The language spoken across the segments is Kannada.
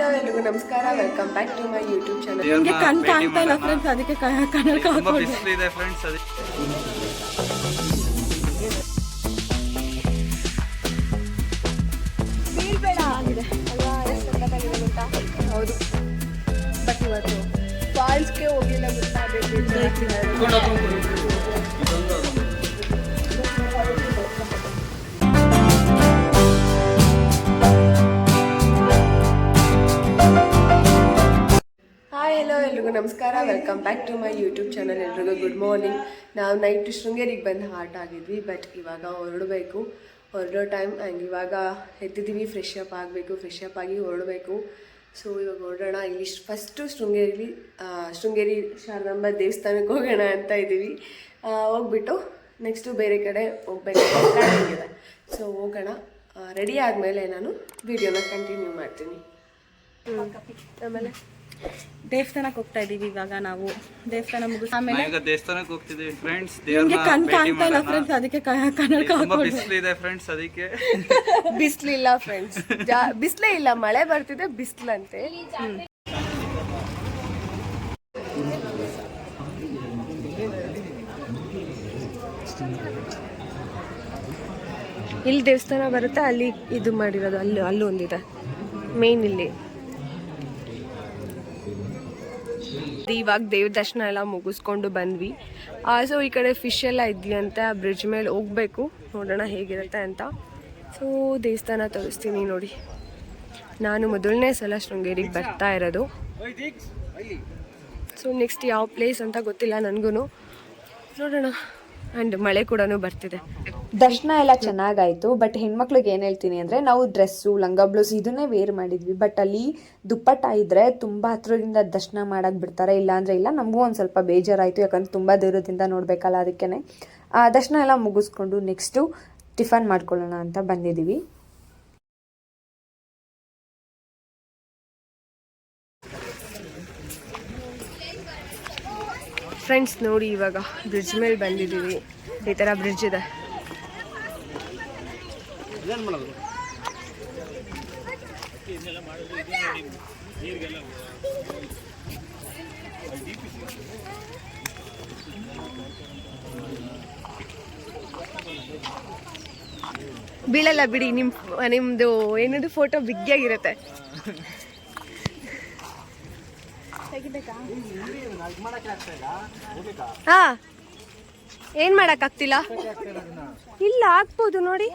ಹಲೋ ಎಲ್ರಿಗೂ ನಮಸ್ಕಾರ. Welcome back to my YouTube channel ನಿಮ್ಗೆ ಕಣ್ ಕಾಣ್ತಾ ಇಲ್ಲ. ಫ್ರೆಂಡ್ಸ್ ಅದಕ್ಕೆ ಕನ್ನಡಕ ತುಂಬಾ ಹಾಕೊಂಡೆ ಬಿಸಿಲಿದೆ ಫ್ರೆಂಡ್ಸ್ ಅದಕ್ಕೆ ಫೀಲ್ ಬೇಡ ಆಗಿದೆ. ಅಲ್ವಾ? ಎಷ್ಟು ಗೊತ್ತಾ? ಹೌದು. ಬಟ್ ಇವತ್ತು ಫಾಲ್ಸ್ಗೆ ಹೋಗಿಲ್ಲ ಗೊತ್ತಾ ಎಲ್ರಿಗೂ ನಮಸ್ಕಾರ. Welcome back to my YouTube channel ಎಲ್ರಿಗೂ ಗುಡ್ ಮಾರ್ನಿಂಗ್ ನಾವು ನೈಟ್ ಶೃಂಗೇರಿಗೆ ಬಂದು ಹಾರ್ಟ್ ಆಗಿದ್ವಿ ಬಟ್ ಇವಾಗ ಹೊರಡಬೇಕು. ಹೊರಡೋ ಟೈಮ್ ಆ್ಯಂಡ್ ಇವಾಗ ಎದ್ದಿದ್ದೀವಿ ಫ್ರೆಶ್ ಅಪ್ ಆಗಬೇಕು ಫ್ರೆಶ್ ಅಪ್ ಆಗಿ ಹೊರಡಬೇಕು. ಸೊ ಇವಾಗ ಹೊರಡೋಣ. ಇಲ್ಲಿ ಫಸ್ಟು ಶೃಂಗೇರಿ ಶೃಂಗೇರಿ ಶಾರದಾಂಬ ದೇವಸ್ಥಾನಕ್ಕೆ ಹೋಗೋಣ ಅಂತ ಇದ್ದೀವಿ. ಹೋಗ್ಬಿಟ್ಟು ನೆಕ್ಸ್ಟು ಬೇರೆ ಕಡೆ ಹೋಗ್ಬೇಕು ಸೊ ಹೋಗೋಣ. ರೆಡಿ ಆದಮೇಲೆ ನಾನು ವಿಡಿಯೋನ ಕಂಟಿನ್ಯೂ ಮಾಡ್ತೀನಿ. ಆಮೇಲೆ? ದೇವಸ್ಥಾನಕ್ಕೆ ಹೋಗ್ತಾ ಇದೀವಿ ಇವಾಗ ನಾವು. ದೇವಸ್ಥಾನ ಮುಗಿಸ್ ಆಮೇಲೆ ನಾವೀಗ ದೇವಸ್ಥಾನಕ್ಕೆ ಹೋಗ್ತಿದೀವಿ ಫ್ರೆಂಡ್ಸ್ ನಿಮ್ಗೆ ಕಣ್ ಕಾಣ್ತಾ ಇಲ್ಲ ಫ್ರೆಂಡ್ಸ್ ಅದಕ್ಕೆ ಕ- ಕನ್ನಡಕ ತುಂಬಾ ಇದೆ ಬಿಸಿಲಿದೆ ಫ್ರೆಂಡ್ಸ್ ಅದಕ್ಕೆ. ಬಿಸ್ಲಿಲ್ಲ ಫ್ರೆಂಡ್ಸ್ ಜಾ ಬಿಸ್ಲೇ ಇಲ್ಲ ಮಳೆ ಬರ್ತಿದೆ ಬಿಸ್ಲಂತೆ. ಇಲ್ಲಿ ದೇವಸ್ಥಾನ ಬರುತ್ತೆ ಅಲ್ಲಿ ಇದು ಮಾಡಿರೋದು ಅಲ್ಲಿ ಅಲ್ಲೂ ಒಂದಿದೆ. ಮೇನ್ ಇಲ್ಲಿ. ಇವಾಗ ದೇವ ದರ್ಶನ ಎಲ್ಲ ಮುಗಿಸ್ಕೊಂಡು ಬಂದ್ವಿ. ಸೊ ಈ ಕಡೆ ಫಿಶ್ ಎಲ್ಲ ಇದೆಯಂತೆ, ಆ ಬ್ರಿಡ್ಜ್ ಮೇಲೆ ಹೋಗ್ಬೇಕು. ನೋಡೋಣ ಹೇಗಿರುತ್ತೆ ಅಂತ. ಸೊ ದೇವಸ್ಥಾನ ತೋರಿಸ್ತೀನಿ ನೋಡಿ. ನಾನು ಮೊದಲನೇ ಸಲ ಶೃಂಗೇರಿಗೆ ಬರ್ತಾ ಇರೋದು. ಸೊ ನೆಕ್ಸ್ಟ್ ಯಾವ ಪ್ಲೇಸ್ ಅಂತ ಗೊತ್ತಿಲ್ಲ ನನಗೂ ನೋಡೋಣ. ಆ್ಯಂಡ್ ಮಳೆ ಕೂಡ ಬರ್ತಿದೆ. ದರ್ಶನ ಎಲ್ಲ ಚೆನ್ನಾಗಾಯ್ತು ಬಟ್ ಹೆಣ್ಮಕ್ಳಿಗೆ ಏನು ಹೇಳ್ತೀನಿ ಅಂದರೆ ನಾವು ಡ್ರೆಸ್ಸು ಲಂಗ ಬ್ಲೌಸ್ ಇದನ್ನೇ ವೇರ್ ಮಾಡಿದ್ವಿ. ಬಟ್ ಅಲ್ಲಿ ದುಪ್ಪಟ್ಟ ಇದ್ದರೆ ತುಂಬ ಹತ್ರದಿಂದ ದರ್ಶನ ಮಾಡಕ್ ಬಿಡ್ತಾರೆ, ಇಲ್ಲ ಅಂದರೆ ಇಲ್ಲ, ನಮಗೂ ಒಂದು ಸ್ವಲ್ಪ ಬೇಜಾರಾಯಿತು. ಯಾಕಂದ್ರೆ ತುಂಬ ದೂರದಿಂದ ನೋಡಬೇಕಲ್ಲ ಆ, ದರ್ಶನ ಎಲ್ಲ ಮುಗಿಸ್ಕೊಂಡು ನೆಕ್ಸ್ಟು ಟಿಫನ್ ಮಾಡ್ಕೊಳ್ಳೋಣ ಅಂತ ಬಂದಿದ್ದೀವಿ. ಫ್ರೆಂಡ್ಸ್ ನೋಡಿ ಇವಾಗ ಬ್ರಿಡ್ಜ್ ಮೇಲೆ ಬಂದಿದ್ದೀವಿ. ಈ ಥರ ಬ್ರಿಡ್ಜ್ ಇದೆ. ಬೀಳಲ್ಲ ಬಿಡಿ ನಿಮ್ಮ ನಿಮ್ಮದು ಏನದು ಫೋಟೋ ಬಿಗ್ಗಿಯಾಗಿರುತ್ತೆ ಹಾ. ಏನ್ ಮಾಡಕ್ ಆಗ್ತಿಲ್ಲ ಇಲ್ಲ ಆಗ್ಬೋದು ನೋಡಿ.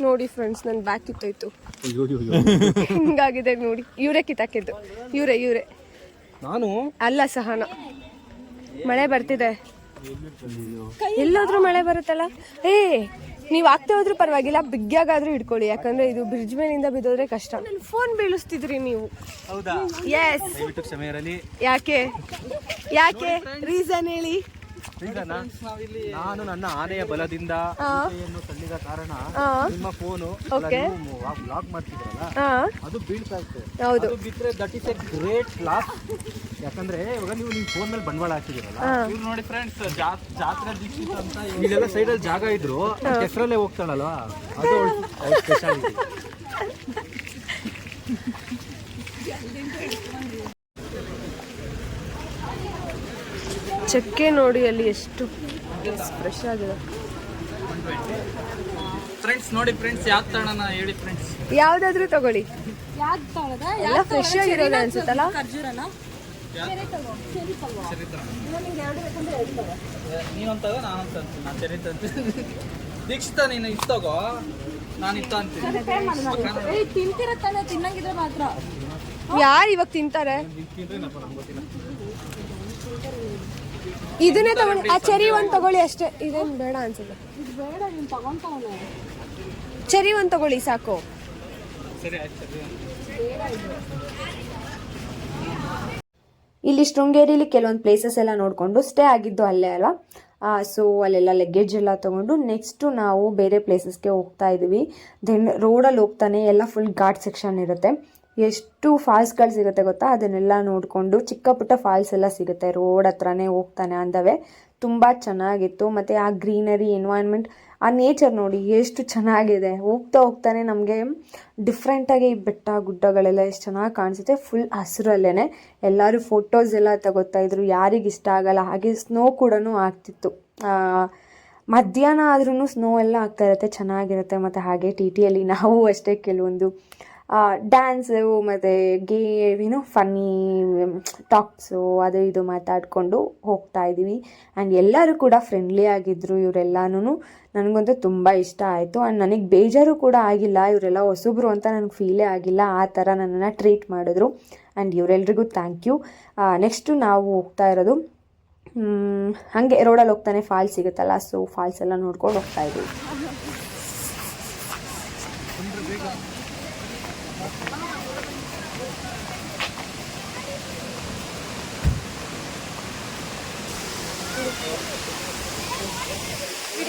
ನೋಡಿ ಫ್ರೆಂಡ್ಸ್ ನನ್ ಬ್ಯಾಕ್ ಕಿತ್ತೋಯ್ತು. ಹಿಂಗಾಗಿದೆ ನೋಡಿ. ಇವರೇ ಕಿತ್ತಾಕಿದ್ದು. ಇವರೇ ಇವರೇ. ನಾನು? ಅಲ್ಲ ಸಹನ. ಮಳೆ ಬರ್ತಿದೆ. ಎಲ್ಲಾದ್ರೂ ಮಳೆ ಬರುತ್ತಲ್ಲ? ಏ ನೀವ್ ಆಗ್ತಾ ಹೋದ್ರೂ ಪರವಾಗಿಲ್ಲ ಬಿಗ್ಗಾಗಾದ್ರೂ ಹಿಡ್ಕೊಳ್ಳಿ. ಯಾಕಂದ್ರೆ ಇದು ಬ್ರಿಡ್ಜ್ ಮೇಲಿಂದ ಬಿದ್ದೋದ್ರೆ ಕಷ್ಟ. ನನ್ನ ಫೋನ್ ಬೀಳಿಸ್ತಿದ್ರಿ ನೀವು. ಹೌದಾ? ಎಸ್ ಯಾಕೆ? ಯಾಕೆ? ರೀಸನ್ ಹೇಳಿ. ನಾನು ನನ್ನ ಆನೆಯ ಬಲದಿಂದ ತಳ್ಳಿದ ಕಾರಣ ನಿಮ್ಮ ಫೋನು ಲಾಕ್ ಮಾಡ್ತಿದ್ರಲ್ಲ ಅದು ಬೀಳ್ತಾ ಇತ್ತು. ಹೌದು. ಬಿಟ್ರೆ that is a great loss ಯಾಕಂದ್ರೆ ಇವಾಗ ನೀವು ನಿಮ್ ಫೋನ್ ಮೇಲೆ ಬಂಡವಾಳ ಹಾಕಿದಿರಲ್ಲ ಇವ್ರು ನೋಡಿ ಫ್ರೆಂಡ್ಸ್ ಜಾತ್ರೆ ದೀಕ್ಷಿತ ಅಂತ ಇಲ್ಲೆಲ್ಲ ಸೈಡಲ್ಲಿ ಜಾಗ ಇದ್ರು ಹೆಸರಲ್ಲೇ ಹೋಗ್ತಾಳಲ್ವಾ? ಅದು ಸ್ಪೆಷಾಲಿಟಿ ಚಕ್ಕೆ ನೋಡಿ ಅಲ್ಲಿ ಎಷ್ಟು ಫ್ರೆಶ್ ಆಗಿದೆ. ಫ್ರೆಂಡ್ಸ್ ನೋಡಿ ಫ್ರೆಂಡ್ಸ್ ಯಾವ್ದು ತಗೋಣ ಹೇಳಿ ಫ್ರೆಂಡ್ಸ್ ಯಾವ್ದಾದ್ರೂ ತಗೊಳ್ಳಿ. ಎಲ್ಲ ಫ್ರೆಶ್ ಆಗಿರೋದು ಅನ್ಸುತ್ತಲ್ಲ? ನೀನೊಂದು ತಗೋ ನಾನು ಚೆರಿ ಅಂತ ದೀಕ್ಷಿತ ನೀನು ತಗೋ. ನಾನು ಇತ್ತ ಅಂತೀನಿ ಯಾರು ಇವಾಗ ತಿಂತಾರೆ? ಇದನ್ನೇ ತಗೊಂಡು ಆ ಚೆರಿ ಒಂದ್ ತಗೊಳ್ಳಿ ಅಷ್ಟೇ. ಇದೇನ್ ಬೇಡ ಅನ್ಸುತ್ತೆ. ಚೆರಿ ಒಂದ್ ತಗೊಳ್ಳಿ ಸಾಕು. ಇಲ್ಲಿ ಶೃಂಗೇರಿಲಿ ಕೆಲವೊಂದು ಪ್ಲೇಸಸ್ ಎಲ್ಲ ನೋಡಿಕೊಂಡು ಸ್ಟೇ ಆಗಿದ್ದು ಅಲ್ಲೇ ಅಲ್ಲ ಸೊ ಅಲ್ಲೆಲ್ಲ ಲಗೇಜ್ ಎಲ್ಲ ತೊಗೊಂಡು ನೆಕ್ಸ್ಟು ನಾವು ಬೇರೆ ಪ್ಲೇಸಸ್ಗೆ ಹೋಗ್ತಾ ಇದ್ದೀವಿ ದೆನ್ ರೋಡಲ್ಲಿ ಹೋಗ್ತಾನೆ ಎಲ್ಲ ಫುಲ್ ಘಾಟ್ ಸೆಕ್ಷನ್ ಇರುತ್ತೆ. ಎಷ್ಟು ಫಾಲ್ಸ್ಗಳು ಸಿಗುತ್ತೆ ಗೊತ್ತಾ? ಅದನ್ನೆಲ್ಲ ನೋಡಿಕೊಂಡು ಚಿಕ್ಕ ಪುಟ್ಟ ಫಾಲ್ಸ್ ಎಲ್ಲ ಸಿಗುತ್ತೆ. ರೋಡ್ ಹತ್ರನೇ ಹೋಗ್ತಾನೆ ಅಂದವೆ. ತುಂಬ ಚೆನ್ನಾಗಿತ್ತು. ಮತ್ತು ಆ ಗ್ರೀನರಿ ಎನ್ವೈರ್ಮೆಂಟ್ ಆ ನೇಚರ್ ನೋಡಿ ಎಷ್ಟು ಚೆನ್ನಾಗಿದೆ. ಹೋಗ್ತಾ ಹೋಗ್ತಾನೆ ನಮಗೆ ಡಿಫ್ರೆಂಟಾಗಿ ಈ ಬೆಟ್ಟ, ಗುಡ್ಡಗಳೆಲ್ಲ ಎಷ್ಟು ಚೆನ್ನಾಗಿ ಕಾಣಿಸುತ್ತೆ. ಫುಲ್ ಹಸಿರಲ್ಲೇ ಎಲ್ಲರೂ ಫೋಟೋಸ್ ಎಲ್ಲ ತಗೋತಾ ಇದ್ರು. ಯಾರಿಗೆ ಇಷ್ಟ ಆಗಲ್ಲ. ಹಾಗೆ ಸ್ನೋ ಕೂಡ ಆಗ್ತಿತ್ತು. ಮಧ್ಯಾಹ್ನ ಆದ್ರೂ ಸ್ನೋ ಎಲ್ಲ ಆಗ್ತಾ ಇರುತ್ತೆ. ಚೆನ್ನಾಗಿರುತ್ತೆ. ಮತ್ತು ಹಾಗೆ ಟಿ ಟಿಯಲ್ಲಿ ನಾವು ಅಷ್ಟೇ ಕೆಲವೊಂದು ಡ್ಯಾನ್ಸು ಮತ್ತು ಗೇ, ಏನು ಫನ್ನಿ ಟಾಕ್ಸು ಅದು ಇದು ಮಾತಾಡಿಕೊಂಡು ಹೋಗ್ತಾ ಇದ್ದೀವಿ. ಆ್ಯಂಡ್ ಎಲ್ಲರೂ ಕೂಡ ಫ್ರೆಂಡ್ಲಿ ಆಗಿದ್ದರು ಇವರೆಲ್ಲನೂ ನನಗಂತೂ ತುಂಬ ಇಷ್ಟ ಆಯಿತು. ಆ್ಯಂಡ್ ನನಗೆ ಬೇಜಾರು ಕೂಡ ಆಗಿಲ್ಲ. ಇವರೆಲ್ಲ ಹೊಸಬ್ರು ಅಂತ ನನಗೆ ಫೀಲೇ ಆಗಿಲ್ಲ. ಆ ಥರ ನನ್ನನ್ನು ಟ್ರೀಟ್ ಮಾಡಿದ್ರು. ಆ್ಯಂಡ್ ಇವರೆಲ್ರಿಗೂ ಥ್ಯಾಂಕ್ ಯು ನೆಕ್ಸ್ಟು ನಾವು ಹೋಗ್ತಾ ಇರೋದು ಹಾಗೆ ರೋಡಲ್ಲಿ ಹೋಗ್ತಾನೆ ಫಾಲ್ಸ್ ಸಿಗುತ್ತಲ್ಲ ಸೊ ಫಾಲ್ಸ್ ಎಲ್ಲ ನೋಡ್ಕೊಂಡು ಹೋಗ್ತಾ ಇದ್ದೀವಿ.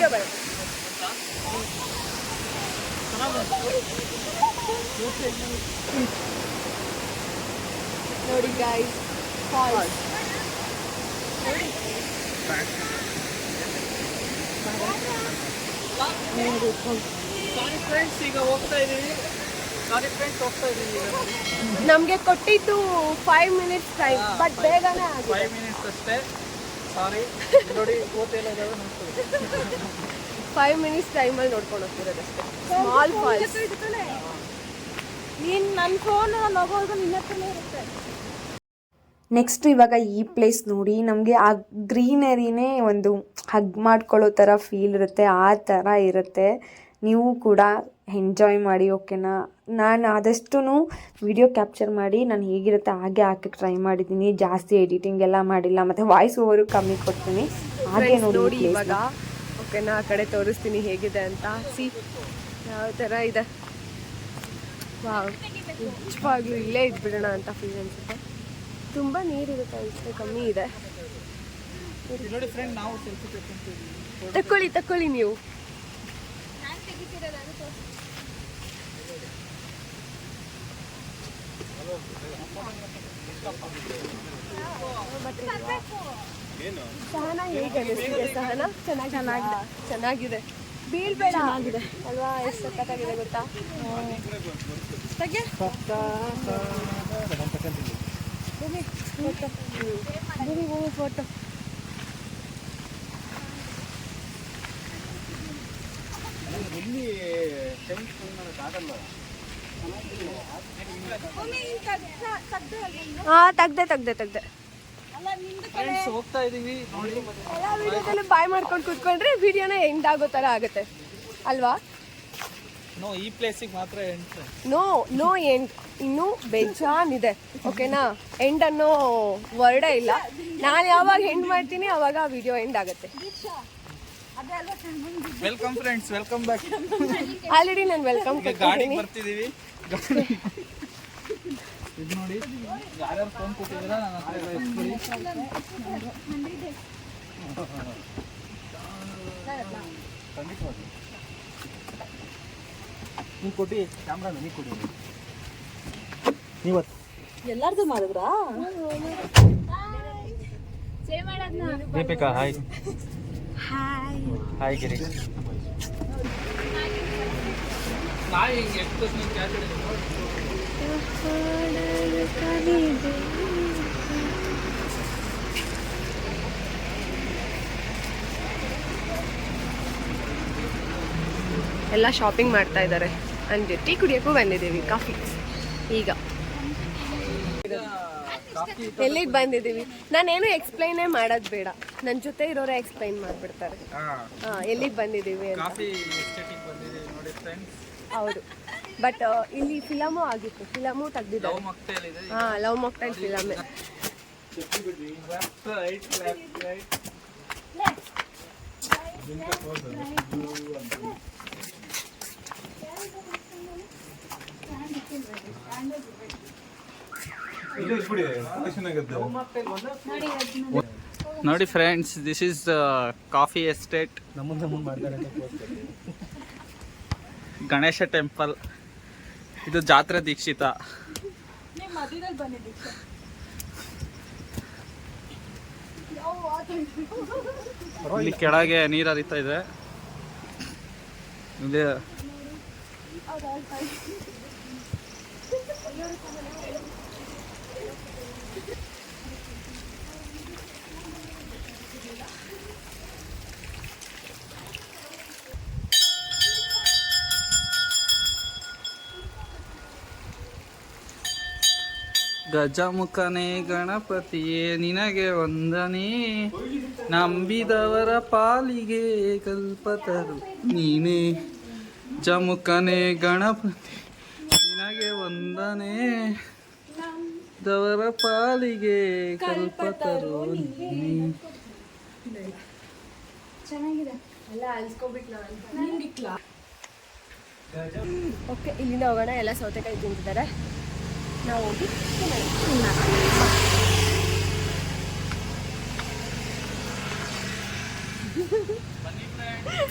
ವಿಡಿಯೋ ಬರುತ್ತೆ ನೋಡಿ ಗಾಯ್ಸ್ ಫಾಲ್ಸ್ ಸಾರಿ ಫ್ರೆಂಡ್ಸ್ ಈಗ ಹೋಗ್ತಾ ಇದೀವಿ ಸಾರಿ ಫ್ರೆಂಡ್ಸ್ ಹೋಗ್ತಾ ಇದೀವಿ ನಮಗೆ ಕೊಟ್ಟಿದ್ದು ಫೈವ್ ಮಿನಿಟ್ಸ್ ಟೈಮ್ ಬಟ್ ಬೇಗನೆ ಆಗಿದೆ. ಫೈವ್ ಮಿನಿಟ್ಸ್ ಅಷ್ಟೇ. ಫೈವ್ ಮಿನಿಟ್ಸ್ ಟೈಮಲ್ಲಿ ನೋಡ್ಕೊಂಡು ಹೋಗ್ತಿರೋದಷ್ಟೇ ಸ್ಮಾಲ್ ಫಾಲ್ಸ್ ನೀನು ನನ್ನ ಫೋನ್ ನಾನು ಹೋಗೋದು ನಿನ್ನ ಹತ್ರನೇ ಇರುತ್ತೆ. ನೆಕ್ಸ್ಟ್ ಇವಾಗ ಈ ಪ್ಲೇಸ್ ನೋಡಿ ನಮಗೆ ಆ ಗ್ರೀನರಿನೇ ಒಂದು ಹಗ್ ಮಾಡ್ಕೊಳ್ಳೋ ಥರ ಫೀಲ್ ಇರುತ್ತೆ ಆ ಥರ ಇರುತ್ತೆ. ನೀವು ಕೂಡ ಎಂಜಾಯ್ ಮಾಡಿ ಓಕೆನಾ ನಾನು ಆದಷ್ಟು ವಿಡಿಯೋ ಕ್ಯಾಪ್ಚರ್ ಮಾಡಿ ನಾನು ಹೇಗಿರುತ್ತೆ ಹಾಗೆ ಹಾಕಕ್ಕೆ ಟ್ರೈ ಮಾಡಿದ್ದೀನಿ. ಜಾಸ್ತಿ ಎಡಿಟಿಂಗ್ ಎಲ್ಲ ಮಾಡಿಲ್ಲ ಮತ್ತು ವಾಯ್ಸ್ ಓವರು ಕಮ್ಮಿ ಕೊಡ್ತೀನಿ. ಹಾಗೆ ನೋಡಿ ಇವಾಗ ಓಕೆನಾ ಆ ಕಡೆ ತೋರಿಸ್ತೀನಿ ಹೇಗಿದೆ ಅಂತ. ಸಿ ಯಾವ ಥರ ಇದೆ. ನಿಜವಾಗ್ಲೂ ಇಲ್ಲೇ ಇದ್ಬಿಡೋಣ ಅಂತ ಫೀಲ್ ಅನ್ಸುತ್ತೆ. ತುಂಬ ನೀರಿರುತ್ತೆ ಇಷ್ಟು ಕಮ್ಮಿ ಇದೆ. ನೋಡಿ ಫ್ರೆಂಡ್ ನಾವು ಸೆಲ್ಫಿ ತಕ್ಕೊಳ್ಳಿ ತಕ್ಕೊಳ್ಳಿ ನೀವು. ಸಹನ ಹೇಗೆ ಅನಿಸ್ತಿದೆ ಸಹನ? ಚೆನ್ನಾಗಿ ಚೆನ್ನಾಗಿದೆ. ಚೆನ್ನಾಗಿದೆ. ಬೀಳ್ಬೇಡ ಆಗಿದೆ ಅಲ್ವಾ? ಎಷ್ಟು ಸಕ್ಕತ್ತಾಗಿದೆ ಗೊತ್ತಾ? ತೆಗೆ ಫೋಟೋ ಹಾ ತೆಗ್ದೆ ತೆಗ್ದೆ ತೆಗ್ದೆ ಹೋಗ್ತಾ ಇದೀವಿ ನೋಡಿ. ಎಲ್ಲ ವಿಡಿಯೋದಲ್ಲೂ ಬಾಯ್ ಮಾಡ್ಕೊಂಡು ಕುತ್ಕೊಂಡ್ರೆ ವಿಡಿಯೋನ ಎಂಡ್ ಆಗೋ ಥರ ಆಗುತ್ತೆ. ಅಲ್ವಾ? ನೋ ಈ ಪ್ಲೇಸಿಗೆ ಮಾತ್ರ ಎಂಟ್ರೆ ನೋ ನೋ ಎಂಡ್ ಇನ್ನೂ ಬೇಜಾನಿದೆ ಓಕೆನಾ? ಎಂಡ್ ಅನ್ನೋ ವರ್ಡೇ ಇಲ್ಲ. ನಾನು ಯಾವಾಗ ಎಂಡ್ ಮಾಡ್ತೀನಿ ಅವಾಗ ಆ ವಿಡಿಯೋ ಎಂಡ್ ಆಗುತ್ತೆ. Welcome friends welcome back already ನಾನು ವೆಲ್ಕಮ್ ಈಗ ಫೋನ್ ಕೊಟ್ಟಿದ್ದೀರಾ ನನ್ನ ಹತ್ರ ಎತ್ಕೊಳ್ಳಿ ಖಂಡಿತವಾಗಿ ನೀನು ಕೊಟ್ಟು ಮಾಡಿದ್ರಾ ದೀಪಿಕಾ ಹಾಯ್ ಹಾಯ್ ಗಿರಿ ನಾಯಿ ಎಷ್ಟು ನೀವು ಕೆಳಗಡೆ ಎಲ್ಲ ಶಾಪಿಂಗ್ ಮಾಡ್ತಾ ಇದ್ದಾರೆ. ಅಂಡ್ ಟೀ ಕುಡಿಯೋಕ್ಕೂ ಬಂದಿದ್ದೀವಿ ಕಾಫಿ. ಈಗ. ಎಲ್ಲಿಗೆ ಬಂದಿದ್ದೀವಿ? ನಾನೇನು ಎಕ್ಸ್ಪ್ಲೈನೇ ಮಾಡೋದು ಬೇಡ. ನನ್ನ ಜೊತೆ ಇರೋರೆ ಎಕ್ಸ್ಪ್ಲೈನ್ ಮಾಡಿಬಿಡ್ತಾರೆ. ಹಾಂ. ಎಲ್ಲಿಗೆ ಬಂದಿದ್ದೀವಿ ಹೌದು. ಬಟ್ ಇಲ್ಲಿ ಫಿಲಮು ಆಗಿತ್ತು. ಫಿಲಮು ಲವ್ ತೆಗ್ದಿದ್ದಾರೆ ಹಾಂ ಲವ್ ಮೊಕ್ಟೈಲ್ ಫಿಲಮ್. ನೋಡಿ friends this is coffee estate. Ganesha temple ಇದು ಜಾತ್ರೆ ದೀಕ್ಷಿತ. ಇಲ್ಲಿ ಕೆಳಗೆ ನೀರು ಹರಿತಾ ಇದೆ. ಇದೇ ಗಜಮುಖನೇ ಗಣಪತಿಯೇ ನಿನಗೆ ವಂದನೆ. ನಂಬಿದವರ ಪಾಲಿಗೆ ಕಲ್ಪತರು ನೀನೇ. ಜಮುಖನೇ ಗಣಪತಿ ನಿನಗೆ ವಂದನೆ. ದವರ ಪಾಲಿಗೆ ಕಲ್ಪತರು ನೀನೇ. ಓಕೆ ಇಲ್ಲಿಂದ ಹೋಗೋಣ. ಎಲ್ಲ ಸೌತೆಕಾಯಿ ತಿಂತಿದ್ದಾರೆ. ನಾವು ಹೋಗಿ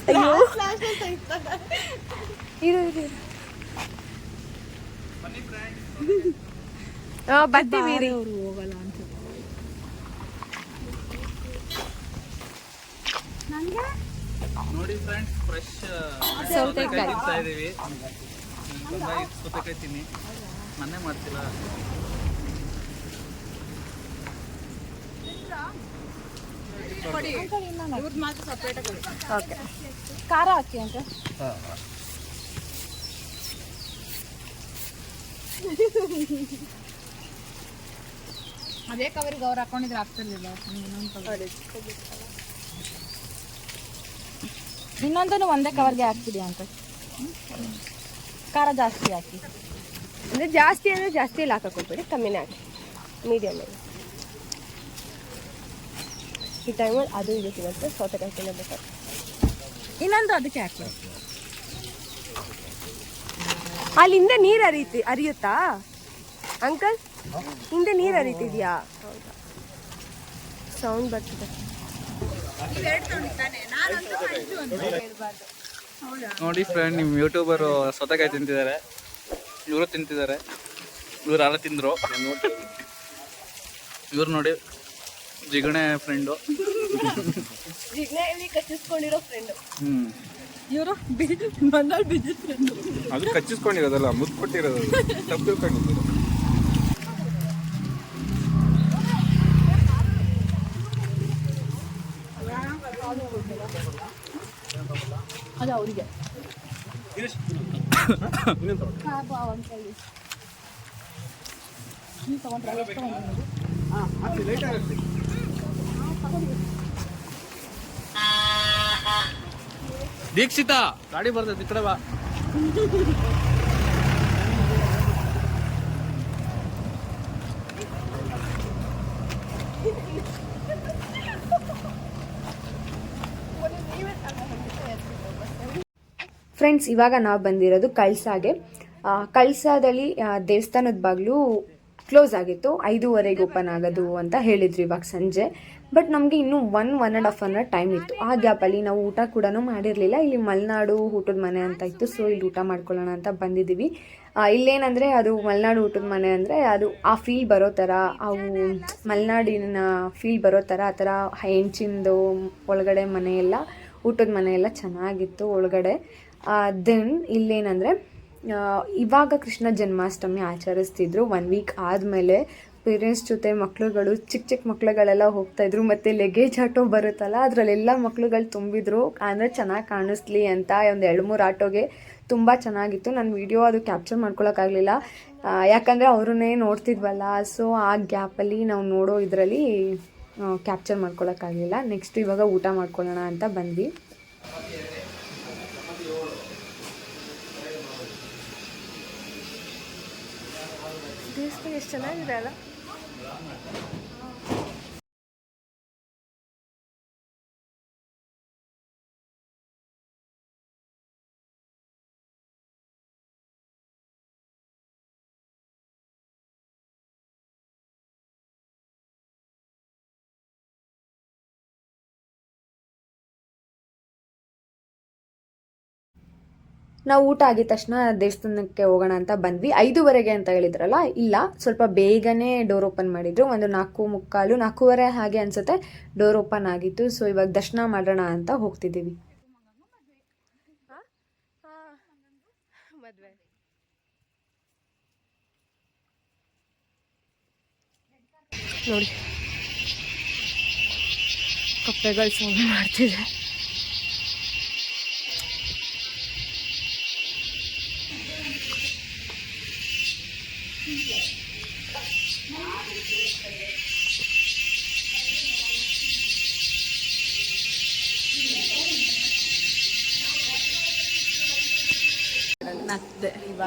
ಅಯ್ಯೋ ಇರು ಇರು ಬರ್ತೀವಿ ಇರಿ. ನೋಡಿ ಫ್ರೆಂಡ್ಸ್ ಫ್ರೆಶ್ ಸೌತೆಕಾಯಿ. ಸೌತೆಕಾಯಿ ತಿನ್ನಿ ಮನೆ ಮಾಡ್ತಿಲ್ಲ ಓಕೆ. ಖಾರ ಹಾಕಿ ಅಂತ ಅದೇ ಕವರಿಗೆ ಅವ್ರು ಹಾಕೊಂಡಿದ್ರೆ ಆಗ್ತಿರ್ಲಿಲ್ಲ. ಇನ್ನೊಂದನ್ನು ಒಂದೇ ಕವರ್ಗೆ ಹಾಕ್ತಿದ್ಯಾ ಅಂತ ಖಾರ ಜಾಸ್ತಿ ಹಾಕಿ. ಅಂದರೆ ಜಾಸ್ತಿ ಅಂದರೆ ಜಾಸ್ತಿ ಎಲ್ಲ ಹಾಕಕ್ಕೆ ಹೋಗ್ಬೇಡಿ ಕಮ್ಮಿನೇ ಹಾಕಿ. ಮೀಡಿಯಮ್ ಈ ಟೈಮಲ್ಲಿ ಅದು ಇದು ತಿನ್ನುತ್ತೆ ಸೌತೆಕಾಯಿ ತಿನ್ನಬೇಕಾದ್ರೆ ಇನ್ನೊಂದು ಅದಕ್ಕೆ ಹಾಕಿ. ಅಲ್ಲಿಂದ ನೀರು ಹರಿಯುತ್ತಾ ಅಂಕಲ್ ಹಿಂದೆ ನೀರು ಹರಿತಿದ್ಯಾ? ಹೌದಾ? ಸೌಂಡ್ ಬರ್ತಿದೆ. ನೋಡಿ ಫ್ರೆಂಡ್ ನಿಮ್ಮ ಯೂಟ್ಯೂಬರು ಸೌತೆಕಾಯಿ ತಿಂತಿದ್ದಾರೆ. ಇವರು ತಿಂತಿದ್ದಾರೆ ಇವ್ರು ಯಾರು ತಿಂದರು. ಇವ್ರು ನೋಡಿ ಜಿಗಣೆ ಫ್ರೆಂಡು ಕಚ್ಚಿಸ್ಕೊಂಡಿರೋ ಫ್ರೆಂಡು ಹ್ಞೂ ಇವರು ಬಿಜಿ ಫ್ರೆಂಡ್ ಅದು ಕಚ್ಚಿಸ್ಕೊಂಡಿರೋದಲ್ಲ ಮುದ್ದು ಕೊಟ್ಟಿರೋದು ತಪ್ಪು ತಿಳ್ಕೊಂಡಿದ್ದೀರ? ಅದು ಅವರಿಗೆ. ದೀಕ್ಷಿತಾ ಗಾಡಿ ಬರ್ತದೆ ಈ ಬಾ. ಫ್ರೆಂಡ್ಸ್ ಇವಾಗ ನಾವು ಬಂದಿರೋದು ಕಳ್ಸಾಗೆ. ಕಳ್ಸಾದಲ್ಲಿ ದೇವಸ್ಥಾನದ ಬಾಗಿಲು ಕ್ಲೋಸ್ ಆಗಿತ್ತು. ಐದೂವರೆಗೆ ಓಪನ್ ಆಗೋದು ಅಂತ ಹೇಳಿದ್ರು ಇವಾಗ ಸಂಜೆ. ಬಟ್ ನಮಗೆ ಇನ್ನೂ one one and half hour time ಇತ್ತು. ಆ ಗ್ಯಾಪಲ್ಲಿ ನಾವು ಊಟ ಕೂಡ ಮಾಡಿರಲಿಲ್ಲ. ಇಲ್ಲಿ ಮಲೆನಾಡು ಊಟದ ಮನೆ ಅಂತ ಇತ್ತು. ಸೊ ಇಲ್ಲಿ ಊಟ ಮಾಡ್ಕೊಳ್ಳೋಣ ಅಂತ ಬಂದಿದ್ದೀವಿ. ಇಲ್ಲೇನಂದರೆ ಅದು ಮಲೆನಾಡು ಊಟದ ಮನೆ ಅಂದರೆ ಅದು ಆ ಫೀಲ್ ಬರೋ ಥರ ಅವು ಮಲೆನಾಡಿನ ಫೀಲ್ ಬರೋ ಥರ ಆ ಥರ ಹೆಂಚಿಂದು ಒಳಗಡೆ ಮನೆ ಎಲ್ಲ ಊಟದ ಮನೆ ಎಲ್ಲ ಚೆನ್ನಾಗಿತ್ತು ಒಳಗಡೆ. ದೆನ್ ಇಲ್ಲೇನಂದರೆ ಇವಾಗ ಕೃಷ್ಣ ಜನ್ಮಾಷ್ಟಮಿ ಆಚರಿಸ್ತಿದ್ರು. ಒನ್ ವೀಕ್ ಆದಮೇಲೆ ಪೇರೆಂಟ್ಸ್ ಜೊತೆ ಮಕ್ಳುಗಳು ಚಿಕ್ಕ ಚಿಕ್ಕ ಮಕ್ಳುಗಳೆಲ್ಲ ಹೋಗ್ತಾಯಿದ್ರು ಮತ್ತು ಲಗೇಜ್ ಆಟೋ ಬರುತ್ತಲ್ಲ, ಅದರಲ್ಲೆಲ್ಲ ಮಕ್ಳುಗಳು ತುಂಬಿದ್ರು. ಅಂದರೆ ಚೆನ್ನಾಗಿ ಕಾಣಿಸ್ಲಿ ಅಂತ ಒಂದು ಎರಡು ಮೂರು ಆಟೋಗೆ ತುಂಬ ಚೆನ್ನಾಗಿತ್ತು. ನಾನು ವಿಡಿಯೋ ಅದು ಕ್ಯಾಪ್ಚರ್ ಮಾಡ್ಕೊಳಕ್ಕಾಗಲಿಲ್ಲ. ಯಾಕಂದರೆ ಅವ್ರನ್ನೇ ನೋಡ್ತಿದ್ವಲ್ಲ. ಸೊ ಆ ಗ್ಯಾಪಲ್ಲಿ ನಾವು ನೋಡೋ ಇದರಲ್ಲಿ ಕ್ಯಾಪ್ಚರ್ ಮಾಡ್ಕೊಳಕ್ಕಾಗಲಿಲ್ಲ. ನೆಕ್ಸ್ಟ್ ಇವಾಗ ಊಟ ಮಾಡ್ಕೊಳ್ಳೋಣ ಅಂತ ಬಂದ್ವಿ. ಎಷ್ಟು ಚೆನ್ನಾಗಿದೆ ಅಲ್ಲ? ನಾವು ಊಟ ಆಗಿದ ತಕ್ಷಣ ದೇವಸ್ಥಾನಕ್ಕೆ ಹೋಗೋಣ ಅಂತ ಬಂದ್ವಿ. ಐದುವರೆಗೆ ಅಂತ ಹೇಳಿದ್ರಲ್ಲ, ಇಲ್ಲ, ಸ್ವಲ್ಪ ಬೇಗನೆ ಡೋರ್ ಓಪನ್ ಮಾಡಿದ್ರು. ಒಂದು ನಾಲ್ಕು ಮುಕ್ಕಾಲು, ನಾಲ್ಕೂವರೆ ಹಾಗೆ ಅನ್ಸುತ್ತೆ ಡೋರ್ ಓಪನ್ ಆಗಿತ್ತು. ಸೊ ಇವಾಗ ದರ್ಶನ ಮಾಡೋಣ ಅಂತ ಹೋಗ್ತಿದ್ದೀವಿ. ನೋಡಿ. ಕಪ್ಪೆಗಳು ಸೋಮ ಮಾಡ್ತಿದೆ.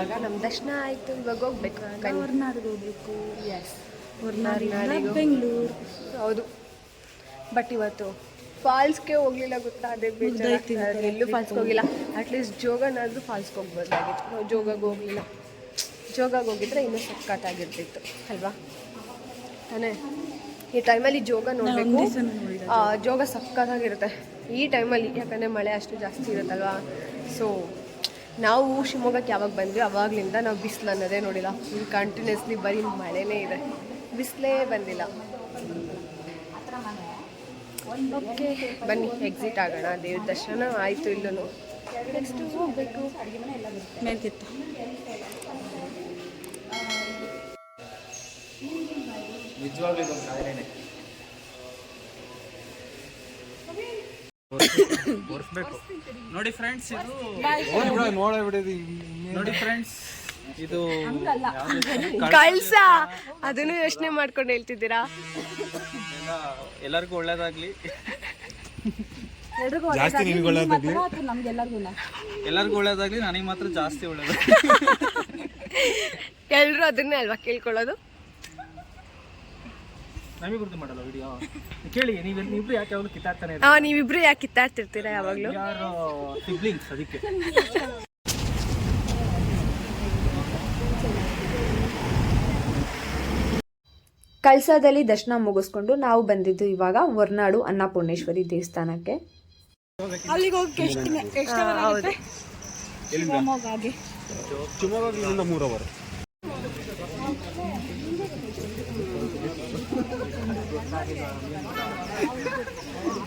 ಇವಾಗ ನಮ್ಮ ದರ್ಶನ ಆಯ್ತು ಇವಾಗ ಹೋಗ್ಬೇಕು. ಹೊರ್ನಾಡಿಗೆ ಹೋಗ್ಬೇಕು. ಎಸ್ ಹೊರ್ನಾಡಿಗೆ ಬೆಂಗಳೂರು. ಹೌದು. ಬಟ್ ಇವತ್ತು ಫಾಲ್ಸ್ಗೆ ಹೋಗ್ಲಿಲ್ಲ ಗೊತ್ತಾ? ಅದೇ ಬೇಜಾರು. ಎಲ್ಲೂ ಫಾಲ್ಸ್ಗೆ ಹೋಗಿಲ್ಲ. ಅಟ್ಲೀಸ್ಟ್ ಜೋಗನಾದ್ರೂ ಫಾಲ್ಸ್ಗೆ ಹೋಗ್ಬೋದಾಗಿತ್ತು. ನಾವು ಜೋಗಾಗ ಹೋಗ್ಲಿಲ್ಲ. ಜೋಗಾಗ ಹೋಗಿದ್ರೆ ಇನ್ನೂ ಸಖತ್ತಾಗಿರ್ತಿತ್ತು ಅಲ್ವಾ? ತಾನೇ? ಈ ಟೈಮಲ್ಲಿ ಜೋಗ ನೋಡಬೇಕು. ಜೋಗ. ಸಖತ್ತಾಗಿರುತ್ತೆ. ಈ ಟೈಮಲ್ಲಿ ಯಾಕಂದರೆ ಮಳೆ ಅಷ್ಟು ಜಾಸ್ತಿ ಇರುತ್ತಲ್ವಾ? ಸೊ ನಾವು ಶಿವಮೊಗ್ಗಕ್ಕೆ ಯಾವಾಗ ಬಂದ್ವಿ ಅವಾಗಲಿಂದ ನಾವು ಬಿಸಿಲು ಅನ್ನೋದೇ ನೋಡಿಲ್ಲ. ಕಂಟಿನ್ಯೂಸ್ಲಿ ಬರೀ ಮಳೆನೇ ಇದೆ. ಬಿಸಿಲೇ ಬಂದಿಲ್ಲ. ಓಕೆ ಬನ್ನಿ ಎಕ್ಸಿಟ್ ಆಗೋಣ. ದೇವ್ರ ದರ್ಶನ ಆಯಿತು ಇಲ್ಲೂ ನೆಕ್ಸ್ಟು ಹೋಗ್ಬೇಕು. ಮೇಲ್ಕಿತ್ತು. ನಿಜವಾಗ್ಲೂ ಇದೊಂದು ಕಾಯಿಲೆನೆ ನೋಡಿ ಫ್ರೆಂಡ್ಸ್ ಇದು ನೋಡಿ ಫ್ರೆಂಡ್ಸ್ ಇದು ಕಳ್ಸ. ಅದನ್ನು ಯೋಚನೆ ಮಾಡ್ಕೊಂಡು ಹೇಳ್ತಿದ್ದೀರಾ? ಎಲ್ಲ- ಎಲ್ಲರಿಗೂ ಒಳ್ಳೇದಾಗ್ಲಿ. ನಮ್ಗೆಲ್ಲರಿಗೂ ಎಲ್ಲರಿಗೂ ಒಳ್ಳೇದಾಗ್ಲಿ. ನನಗೆ ಮಾತ್ರ ಜಾಸ್ತಿ ಒಳ್ಳೇದು ಎಲ್ಲರೂ ಅದನ್ನೇ ಅಲ್ವಾ ಕೇಳ್ಕೊಳ್ಳೋದು? ನಮಗೆ ಗುರುತು ಮಾಡಲ್ಲ ವಿಡಿಯೋ. ಕೇಳಿ ನೀವು ಇಬ್ರು ಯಾಕೆ ಯಾವಾಗಲೂ ಕಿತ್ತಾಡ್ತಾನೆ ಆ ನೀವಿಬ್ರು ಯಾಕೆ ಕಿತ್ತಾಡ್ತಿರ್ತೀರಾ ಯಾವಾಗಲೂ? ಯಾರು ಸಿಬ್ಲಿಂಗ್ಸ್ ಅದಕ್ಕೆ. ಕಳಸದಲ್ಲಿ ದರ್ಶನ ಮುಗಿಸ್ಕೊಂಡು ನಾವು ಬಂದಿದ್ದು ಇವಾಗ ಹೊರ್ನಾಡು ಅನ್ನಪೂರ್ಣೇಶ್ವರಿ ದೇವಸ್ಥಾನಕ್ಕೆ. ಅಲ್ಲಿಗೆ ಹೋಗಕ್ಕೆ ಎಷ್ಟು ಎಷ್ಟು hour ಆಗುತ್ತೆ? ಶಿವಮೊಗ್ಗಗೆ ಶಿವಮೊಗ್ಗದಿಂದ ಮೂರು ಅವರ್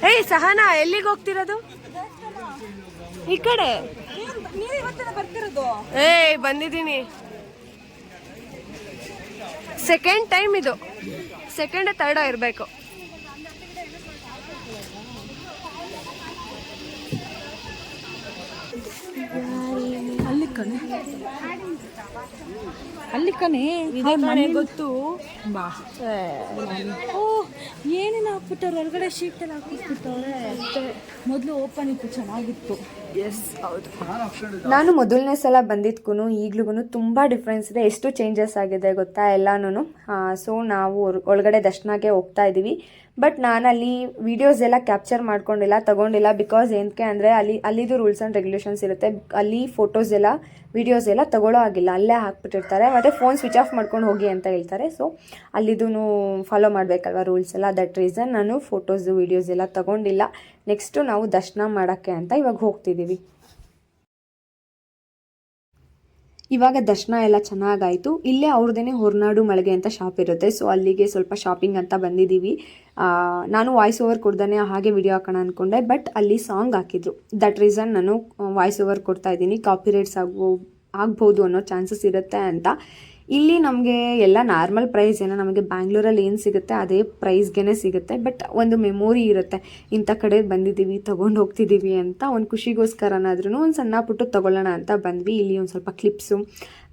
ಏಯ್ ಸಹನಾ ಎಲ್ಲಿಗೆ ಹೋಗ್ತಿರೋದು? ಈ ಕಡೆ. ಏಯ್ ಬಂದಿದ್ದೀನಿ. ಸೆಕೆಂಡ್ ಟೈಮ್ ಇದು. ಸೆಕೆಂಡ್ ತರ್ಡ ಇರಬೇಕು ಅಲ್ಲಿ ಕಣೆ. ಅಲ್ಲಿ ಕಣೆ. ಗೊತ್ತು. ಬಾ. ಏನೇನು ಹಾಕ್ಬಿಟ್ಟವ್ರೆ? ಹೊರಗಡೆ ಶೀಟ್ ಎಲ್ಲ ಹಾಕಿಸ್ಬಿಟ್ಟವ್ರೆ ಮೊದಲು ಓಪನ್ ಇತ್ತು ಚೆನ್ನಾಗಿತ್ತು. ಎಸ್ ಹೌದು. ನಾನು ಮೊದಲನೇ ಸಲ ಬಂದಿದ್ಕೂ ಈಗ್ಲೂ ತುಂಬ ಡಿಫ್ರೆನ್ಸ್ ಇದೆ. ಎಷ್ಟು ಚೇಂಜಸ್ ಆಗಿದೆ ಗೊತ್ತಾ ಎಲ್ಲಾನು ಸೊ ನಾವು ಒಳಗಡೆ ದರ್ಶನಕ್ಕೆ ಹೋಗ್ತಾ ಇದ್ದೀವಿ ಬಟ್ ನಾನು ಅಲ್ಲಿ ವೀಡಿಯೋಸ್ ಎಲ್ಲ ಕ್ಯಾಪ್ಚರ್ ಮಾಡ್ಕೊಂಡಿಲ್ಲ, ತಗೊಂಡಿಲ್ಲ ಬಿಕಾಸ್ ಏನಕ್ಕೆ ಅಂದರೆ ಅಲ್ಲಿ, ಅಲ್ಲಿದು ರೂಲ್ಸ್ ಆ್ಯಂಡ್ ರೆಗ್ಯುಲೇಷನ್ಸ್ ಇರುತ್ತೆ. ಅಲ್ಲಿ ಫೋಟೋಸ್ ಎಲ್ಲ ವೀಡಿಯೋಸ್ ಎಲ್ಲ ತಗೊಳ್ಳೋ ಆಗಿಲ್ಲ ಅಲ್ಲೇ ಹಾಕ್ಬಿಟ್ಟಿರ್ತಾರೆ. ಮತ್ತು ಫೋನ್ ಸ್ವಿಚ್ ಆಫ್ ಮಾಡ್ಕೊಂಡು ಹೋಗಿ ಅಂತ ಹೇಳ್ತಾರೆ. ಸೊ ಅಲ್ಲಿದೂ ಫಾಲೋ ಮಾಡಬೇಕಲ್ವ ರೂಲ್ಸ್ ಎಲ್ಲ? ದಟ್ ರೀಸನ್ ನಾನು ಫೋಟೋಸು ವೀಡಿಯೋಸ್ ಎಲ್ಲ ತಗೊಂಡಿಲ್ಲ. ನೆಕ್ಸ್ಟು ನಾವು ದರ್ಶನ ಮಾಡೋಕ್ಕೆ ಅಂತ ಇವಾಗ ಹೋಗ್ತಿದ್ದೀವಿ. ಇವಾಗ ದರ್ಶನ ಎಲ್ಲ ಚೆನ್ನಾಗಾಯಿತು. ಇಲ್ಲೇ ಅವ್ರದ್ದೇನೆ ಹೊರನಾಡು ಮಳಿಗೆ ಅಂತ ಶಾಪ್ ಇರುತ್ತೆ. ಸೊ ಅಲ್ಲಿಗೆ ಸ್ವಲ್ಪ ಶಾಪಿಂಗ್ ಅಂತ ಬಂದಿದ್ದೀವಿ. ನಾನು ವಾಯ್ಸ್ ಓವರ್ ಕೊಡ್ದೇ ಹಾಗೆ ವಿಡಿಯೋ ಹಾಕೋಣ ಅಂದ್ಕೊಂಡೆ ಬಟ್ ಅಲ್ಲಿ ಸಾಂಗ್ ಹಾಕಿದ್ರು. ದಟ್ ರೀಸನ್ ನಾನು ವಾಯ್ಸ್ ಓವರ್ ಕೊಡ್ತಾ ಇದ್ದೀನಿ. ಕಾಪಿರೈಟ್ಸ್ ಆಗೋ, ಆಗ್ಬೋದು ಅನ್ನೋ ಚಾನ್ಸಸ್ ಇರುತ್ತೆ ಅಂತ. ಇಲ್ಲಿ ನಮಗೆ ಎಲ್ಲ ನಾರ್ಮಲ್ ಪ್ರೈಸ್ ಏನೋ ನಮಗೆ ಬ್ಯಾಂಗ್ಳೂರಲ್ಲಿ ಏನು ಸಿಗುತ್ತೆ, ಅದೇ ಪ್ರೈಸ್ಗೆ ಸಿಗುತ್ತೆ. ಬಟ್ ಒಂದು ಮೆಮೊರಿ ಇರುತ್ತೆ. ಇಂಥ ಕಡೆ ಬಂದಿದ್ದೀವಿ, ತೊಗೊಂಡು ಹೋಗ್ತಿದ್ದೀವಿ ಅಂತ ಒಂದು ಖುಷಿಗೋಸ್ಕರನಾದ್ರೂ ಒಂದು ಸಣ್ಣ ಪುಟ್ಟು ತೊಗೊಳ್ಳೋಣ ಅಂತ ಬಂದ್ವಿ. ಇಲ್ಲಿ ಒಂದು ಸ್ವಲ್ಪ ಕ್ಲಿಪ್ಸು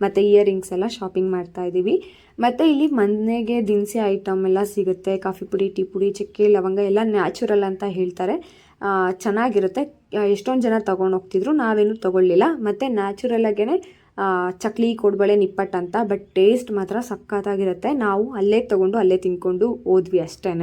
ಮತ್ತು ಇಯರಿಂಗ್ಸ್ ಎಲ್ಲ ಶಾಪಿಂಗ್ ಮಾಡ್ತಾ ಇದ್ದೀವಿ. ಮತ್ತು ಇಲ್ಲಿ ಮನೆಗೆ ದಿನಸಿ ಐಟಮ್ ಎಲ್ಲ ಸಿಗುತ್ತೆ. ಕಾಫಿ ಪುಡಿ, ಟೀ ಪುಡಿ, ಚಕ್ಕೆ, ಲವಂಗ ಎಲ್ಲ ನ್ಯಾಚುರಲ್ ಅಂತ ಹೇಳ್ತಾರೆ. ಚೆನ್ನಾಗಿರುತ್ತೆ. ಎಷ್ಟೊಂದು ಜನ ತೊಗೊಂಡು ಹೋಗ್ತಿದ್ರು, ನಾವೇನು ತೊಗೊಳ್ಳಿಲ್ಲ. ಮತ್ತು ನ್ಯಾಚುರಲಾಗೇ ಚಕ್ಲಿ ಕೊಡ್ಬಳೆ ನಿಪ್ಪಟ್ಟು ಬಟ್ ಟೇಸ್ಟ್ ಮಾತ್ರ ಸಖತ್ತಾಗಿರುತ್ತೆ. ನಾವು ಅಲ್ಲೇ ತೊಗೊಂಡು ಅಲ್ಲೇ ತಿನ್ಕೊಂಡು ಹೋದ್ವಿ ಅಷ್ಟೇ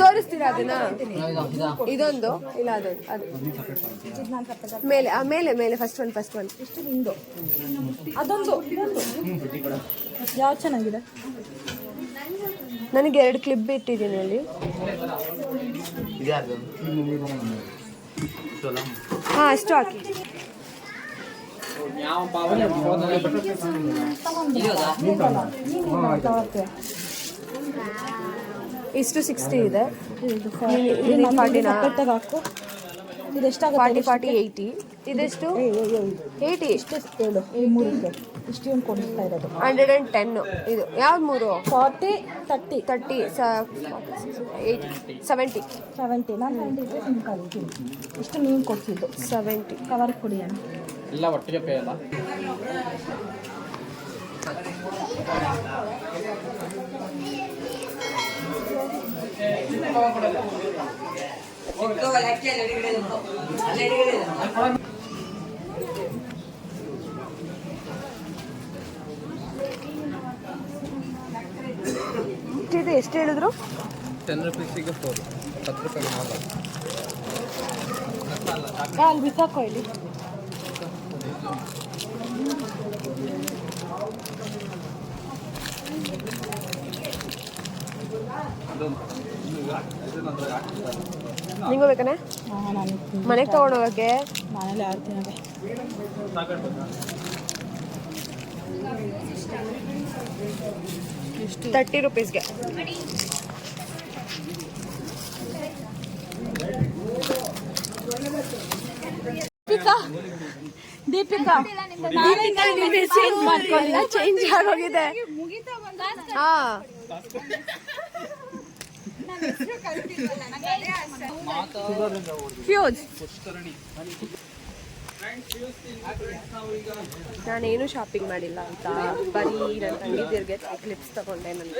ತೋರಿಸ್ತೀರಾ ಅದನ್ನ. ಇದೊಂದು ಇಲ್ಲ ಅದೊಂದು ಅದು. ಮೇಲೆ ಆ ಮೇಲೆ ಮೇಲೆ ಫಸ್ಟ್ ಒನ್ ಫಸ್ಟ್ ಒನ್ ಇಷ್ಟು ಹಿಂದು ಅದೊಂದು. ಯಾವ ಚೆನ್ನಾಗಿದೆ? ನನಗೆ ಎರಡು ಕ್ಲಿಪ್ ಇಟ್ಟಿದ್ದೀನಿ ಅಲ್ಲಿ. ಹಾ ಅಷ್ಟು ಹಾಕಿ. ಇಷ್ಟು ಸಿಕ್ಸ್ಟಿ ಇದೆ? ಫಾರ್ಟಿ ಹಾಕು. ಫಾರ್ಟಿ ಫಾರ್ಟಿ ಏಯ್ಟಿ ಇದೆಷ್ಟು? ಏಯ್ಟಿ ಇಷ್ಟು ಹೇಳು ಈ ಮೂರಿಗೆ ಇಷ್ಟು ಒಂದು ಕೊಡ್ತಾ ಇರೋದು? ಹಂಡ್ರೆಡ್ ಆ್ಯಂಡ್ ಟೆನ್ನು ಇದು ಯಾವ್ದು ಮೂರು? Forty thirty thirty eighty seventy seventy ನಾನು ಕಂಡಿದ್ದೆ ಸಿಂಪಲ್ ಇಷ್ಟು ನೀನು ಕೊಡ್ತಿದ್ದು ಸೆವೆಂಟಿ ಕವರ್ ಕೊಡಿ ಎಲ್ಲ ಒಟ್ಟಿಗೆ ಪೇ ಅಲ್ಲ. ಇದೆ ಎಷ್ಟು ಹೇಳಿದ್ರು? ಟೆನ್ ರುಪೀಸಿಗೆ ಫೋರ್ ಹತ್ತು ರೂಪಾಯಿ ಮಾತ್ರ ಅಲ್ಲಿ ಬಿಸಾಕೋ ಇಲ್ಲಿ. ನಿಂಗೂ ಬೇಕಾನೆ? ಮನೆಗೆ ಮನೆಗೆ ತೊಗೊಂಡೋಗಕ್ಕೆ? ಮನೇಲಿ ಆಡ್ತೀನಿ ಅದೇ ತರ್ಟಿ ರುಪೀಸ್ಗೆ ದೀಪಿಕಾ. ದೀಪಿಕಾ. ಚೇಂಜ್ ಆಗೋಗಿದೆ. ಹಾ. ಫ್ಯೂಸ್ ನಾನೇನು ಶಾಪಿಂಗ್ ಮಾಡಿಲ್ಲ ಅಂತ. ಬರೀ ನನ್ನ ತಂಗಿದಿರ್ಗೆ ಕ್ಲಿಪ್ಸ್ ತಗೊಂಡೆ ನನ್ನ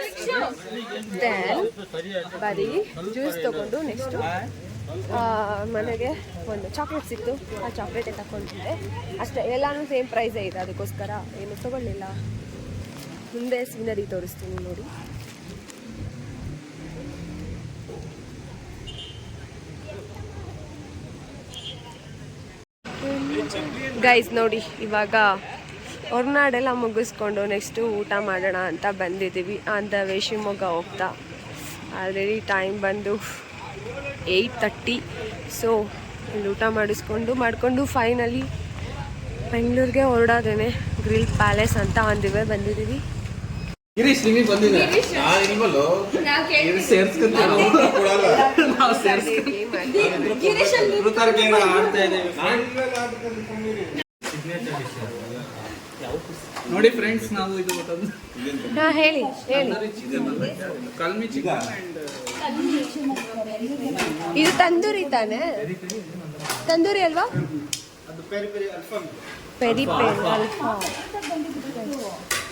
ಬರೀ ಜ್ಯೂಸ್ ತಗೊಂಡು ನೆಕ್ಸ್ಟು ಮನೆಗೆ ಒಂದು ಚಾಕ್ಲೇಟ್ ಸಿಕ್ತು. ಆ ಚಾಕ್ಲೇಟೇ ತಗೊಂಡಿದ್ದೆ. ಅಷ್ಟೇ, ಎಲ್ಲಾನು ಸೇಮ್ ಪ್ರೈಸೇ ಇದೆ. ಅದಕ್ಕೋಸ್ಕರ ಏನು ತಗೊಳ್ಳಿಲ್ಲ. ಮುಂದೆ ಸೀನರಿ ತೋರಿಸ್ತೀನಿ ನೋಡಿ. ಗೈಸ್ ನೋಡಿ, ಇವಾಗ ಹೊರನಾಡೆಲ್ಲ ಮುಗಿಸ್ಕೊಂಡು ನೆಕ್ಸ್ಟು ಊಟ ಮಾಡೋಣ ಅಂತ ಬಂದಿದ್ದೀವಿ. ಅಂತ ಶಿವಮೊಗ್ಗ ಹೋಗ್ತಾ. ಆಲ್ರೆಡಿ ಟೈಮ್ ಬಂದು ಏಯ್ಟ್ ತರ್ಟಿ ಸೊ ಇಲ್ಲಿ ಊಟ ಮಾಡಿಸ್ಕೊಂಡು, ಮಾಡಿಕೊಂಡು ಫೈನಲಿ ಬೆಂಗಳೂರಿಗೆ ಹೊರಡೋದೇನೆ ಗ್ರಿಲ್ ಪ್ಯಾಲೇಸ್ ಅಂತ ಒಂದಿವೆ ಬಂದಿದ್ದೀವಿ. ಗಿರೀಶ್ ನಿಮಗೆ ಬಂದಿದೆ ಸೇರ್ಸ್ಕೊಂತೀವಿ ನಾವು ಸೇರ್ಸ್ಕೊಂತೀವಿ ಆಡ್ತಾ ಇದ್ದೇವೆ. ನೋಡಿ ಫ್ರೆಂಡ್ಸ್ ನಾವು ಇದು ತಂದು ಹಾಂ ಹೇಳಿ ಹೇಳಿ. ಕಲ್ಮಿ ಚಿಕನ್ ಅಂಡ್ ಇದು ತಂದೂರಿ ತಾನೆ? ತಂದೂರಿ ಅಲ್ವಾ? ಪೆರಿ ಪೆರಿ ಅಲ್ಫಾ ಕೊಡಿ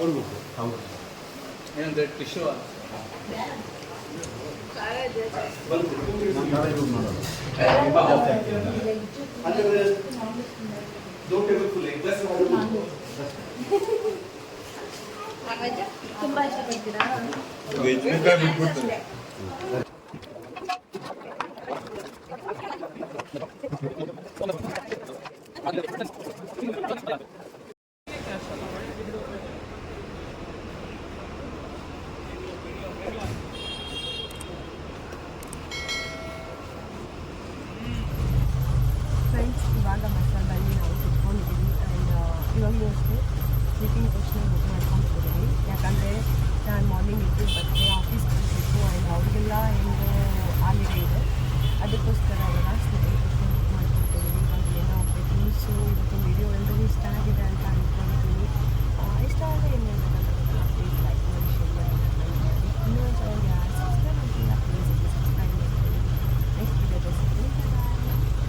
ಇವನಿಗೆ ಏನಂದ್ರೆ ಟಿಶ್ಯೂ ಫ್ರೆಂಡ್ಸ್